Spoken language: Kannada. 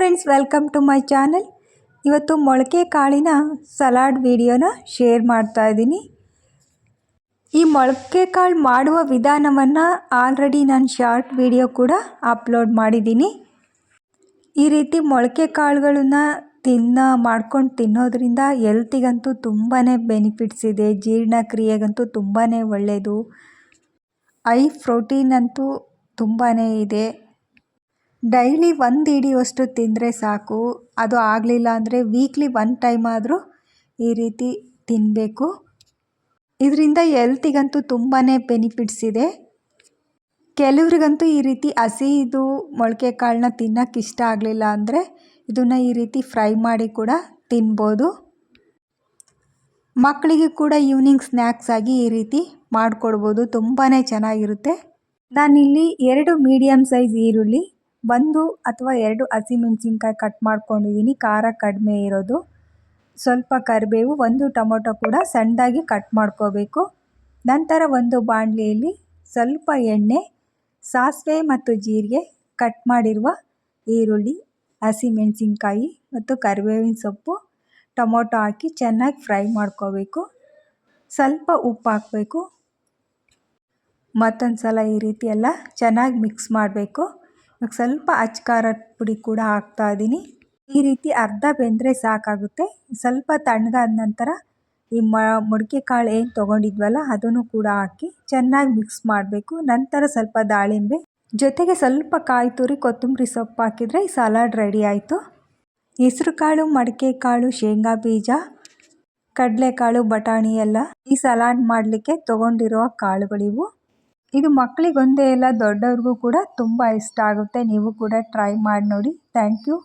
Friends welcome to my channel ಇವತ್ತು ಮೊಳಕೆ ಕಾಳಿನ ಸಲಾಡ್ ವಿಡಿಯೋನ ಶೇರ್ ಮಾಡ್ತಾ ಇದ್ದೀನಿ. ಈ ಮೊಳಕೆ ಕಾಳು ಮಾಡುವ ವಿಧಾನವನ್ನು ಆಲ್ರೆಡಿ ನಾನು ಶಾರ್ಟ್ ವಿಡಿಯೋ ಕೂಡ ಅಪ್ಲೋಡ್ ಮಾಡಿದ್ದೀನಿ. ಈ ರೀತಿ ಮೊಳಕೆ ಕಾಳುಗಳನ್ನ ತಿನ್ನ, ಮಾಡ್ಕೊಂಡು ತಿನ್ನೋದ್ರಿಂದ ಎಲ್ತಿಗಂತೂ ತುಂಬಾ ಬೆನಿಫಿಟ್ಸ್ ಇದೆ, ಜೀರ್ಣಕ್ರಿಯೆಗಂತೂ ತುಂಬಾ ಒಳ್ಳೆಯದು ಐ ಪ್ರೋಟೀನ್ ಅಂತೂ ತುಂಬಾ ಇದೆ. ಡೈಲಿ ಒಂದು ಹಿಡಿಯುವಷ್ಟು ತಿಂದರೆ ಸಾಕು. ಅದು ಆಗಲಿಲ್ಲ ಅಂದರೆ ವೀಕ್ಲಿ ಒನ್ ಟೈಮ್ ಆದರೂ ಈ ರೀತಿ ತಿನ್ನಬೇಕು ಇದರಿಂದ ಎಲ್ತಿಗಂತೂ ತುಂಬಾ ಬೆನಿಫಿಟ್ಸ್ ಇದೆ. ಕೆಲವ್ರಿಗಂತೂ ಈ ರೀತಿ ಹಸಿದು ಮೊಳಕೆ ಕಾಳನ್ನ ತಿನ್ನೋಕ್ಕೆ ಇಷ್ಟ ಆಗಲಿಲ್ಲ ಅಂದರೆ ಇದನ್ನು ಈ ರೀತಿ ಫ್ರೈ ಮಾಡಿ ಕೂಡ ತಿನ್ಬೋದು. ಮಕ್ಕಳಿಗೆ ಕೂಡ ಈವ್ನಿಂಗ್ ಸ್ನ್ಯಾಕ್ಸ್ ಆಗಿ ಈ ರೀತಿ ಮಾಡಿಕೊಡ್ಬೋದು. ತುಂಬಾ ಚೆನ್ನಾಗಿರುತ್ತೆ. ನಾನಿಲ್ಲಿ ಎರಡು ಮೀಡಿಯಮ್ ಸೈಜ್ ಈರುಳ್ಳಿ ಒಂದು ಅಥವಾ ಎರಡು ಹಸಿಮೆಣ್ಸಿನ್ಕಾಯಿ ಕಟ್ ಮಾಡ್ಕೊಂಡಿದ್ದೀನಿ ಖಾರ ಕಡಿಮೆ ಇರೋದು. ಸ್ವಲ್ಪ ಕರಿಬೇವು, ಒಂದು ಟೊಮೊಟೊ ಕೂಡ ಸಣ್ಣದಾಗಿ ಕಟ್ ಮಾಡ್ಕೋಬೇಕು. ನಂತರ ಒಂದು ಬಾಣಲೆಯಲ್ಲಿ ಸ್ವಲ್ಪ ಎಣ್ಣೆ, ಸಾಸಿವೆ ಮತ್ತು ಜೀರಿಗೆ ಕಟ್ ಮಾಡಿರುವ ಈರುಳ್ಳಿ ಹಸಿಮೆಣ್ಸಿನ್ಕಾಯಿ ಮತ್ತು ಕರಿಬೇವಿನ ಸೊಪ್ಪು, ಟೊಮೊಟೊ ಹಾಕಿ ಚೆನ್ನಾಗಿ ಫ್ರೈ ಮಾಡ್ಕೋಬೇಕು. ಸ್ವಲ್ಪ ಉಪ್ಪು ಹಾಕಬೇಕು. ಮತ್ತೊಂದು ಸಲ ಈ ರೀತಿ ಎಲ್ಲ ಚೆನ್ನಾಗಿ ಮಿಕ್ಸ್ ಮಾಡಬೇಕು. ಇವಾಗ ಸ್ವಲ್ಪ ಅಚ್ಚ ಪುಡಿ ಕೂಡ ಹಾಕ್ತಾ ಇದ್ದೀನಿ ಈ ರೀತಿ ಅರ್ಧ ಬೆಂದರೆ ಸಾಕಾಗುತ್ತೆ. ಸ್ವಲ್ಪ ತಣ್ಣಗಾದ ನಂತರ ಈ ಮಡಿಕೆ ಕಾಳು ಏನು ತೊಗೊಂಡಿದ್ವಲ್ಲ ಅದನ್ನು ಕೂಡ ಹಾಕಿ ಚೆನ್ನಾಗಿ ಮಿಕ್ಸ್ ಮಾಡಬೇಕು. ನಂತರ ಸ್ವಲ್ಪ ದಾಳಿಂಬೆ. ಜೊತೆಗೆ ಸ್ವಲ್ಪ ಕಾಯಿ ತುರಿ, ಕೊತ್ತಂಬರಿ ಸೊಪ್ಪು ಹಾಕಿದರೆ ಈ ಸಲಾಡ್ ರೆಡಿ ಆಯಿತು. ಹೆಸರು ಕಾಳು, ಮಡಿಕೆ ಕಾಳು, ಶೇಂಗಾ ಬೀಜ, ಕಡಲೆಕಾಳು, ಬಟಾಣಿ ಎಲ್ಲ ಈ ಸಲಾಡ್ ಮಾಡಲಿಕ್ಕೆ ತೊಗೊಂಡಿರುವ ಕಾಳುಗಳಿವು. ಇದು ಮಕ್ಕಳಿಗೊಂದೇ ಅಲ್ಲ ದೊಡ್ಡವ್ರಿಗೂ ಕೂಡ ತುಂಬ ಇಷ್ಟ ಆಗುತ್ತೆ. ನೀವು ಕೂಡ ಟ್ರೈ ಮಾಡಿ ನೋಡಿ. Thank you